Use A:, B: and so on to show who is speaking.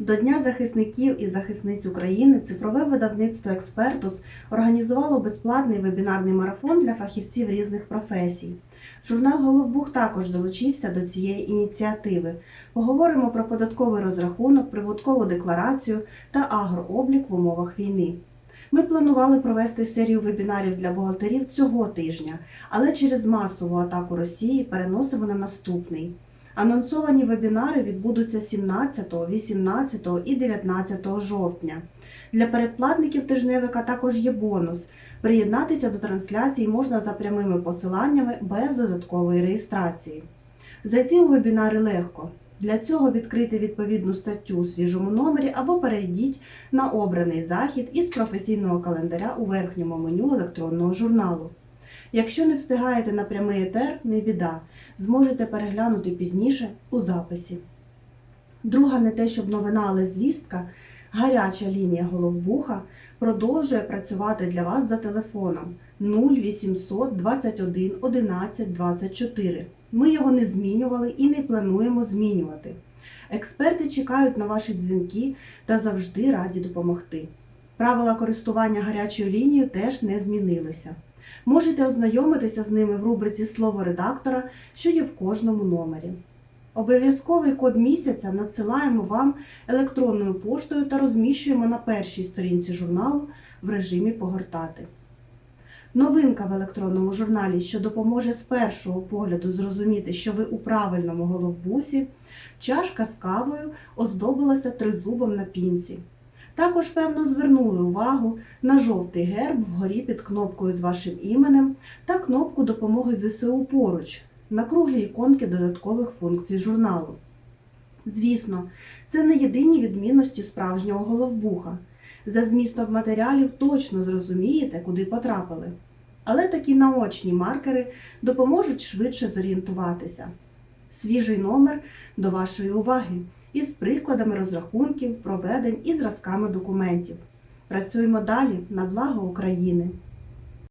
A: До Дня захисників і захисниць України цифрове видавництво Експертус організувало безплатний вебінарний марафон для фахівців різних професій. Журнал Головбух також долучився до цієї ініціативи. Поговоримо про податковий розрахунок, прибуткову декларацію та агрооблік в умовах війни. Ми планували провести серію вебінарів для бухгалтерів цього тижня, але через масову атаку Росії переносимо на наступний. Анонсовані вебінари відбудуться 17, 18 і 19 жовтня. Для передплатників тижневика також є бонус. Приєднатися до трансляції можна за прямими посиланнями без додаткової реєстрації. Зайти у вебінари легко. Для цього відкрити відповідну статтю у свіжому номері або перейдіть на обраний захід із професійного календаря у верхньому меню електронного журналу. Якщо не встигаєте на прямий етер, не біда, зможете переглянути пізніше у записі. Друга не те, щоб новина, але звістка, гаряча лінія Головбуха продовжує працювати для вас за телефоном 0800 21 11 24. Ми його не змінювали і не плануємо змінювати. Експерти чекають на ваші дзвінки та завжди раді допомогти. Правила користування гарячою лінією теж не змінилися. Можете ознайомитися з ними в рубриці Слово редактора, що є в кожному номері. Обов'язковий код місяця надсилаємо вам електронною поштою та розміщуємо на першій сторінці журналу в режимі погортати. Новинка в електронному журналі, що допоможе з першого погляду зрозуміти, що ви у правильному головбусі, чашка з кавою оздобилася тризубом на пінці. Також, певно, звернули увагу на жовтий герб вгорі під кнопкою з вашим іменем та кнопку допомоги ЗСУ поруч на круглій іконки додаткових функцій журналу. Звісно, це не єдині відмінності справжнього головбуха. За змістом матеріалів точно зрозумієте, куди потрапили. Але такі наочні маркери допоможуть швидше зорієнтуватися. Свіжий номер до вашої уваги із прикладами розрахунків, проведень і зразками документів. Працюємо далі на благо України.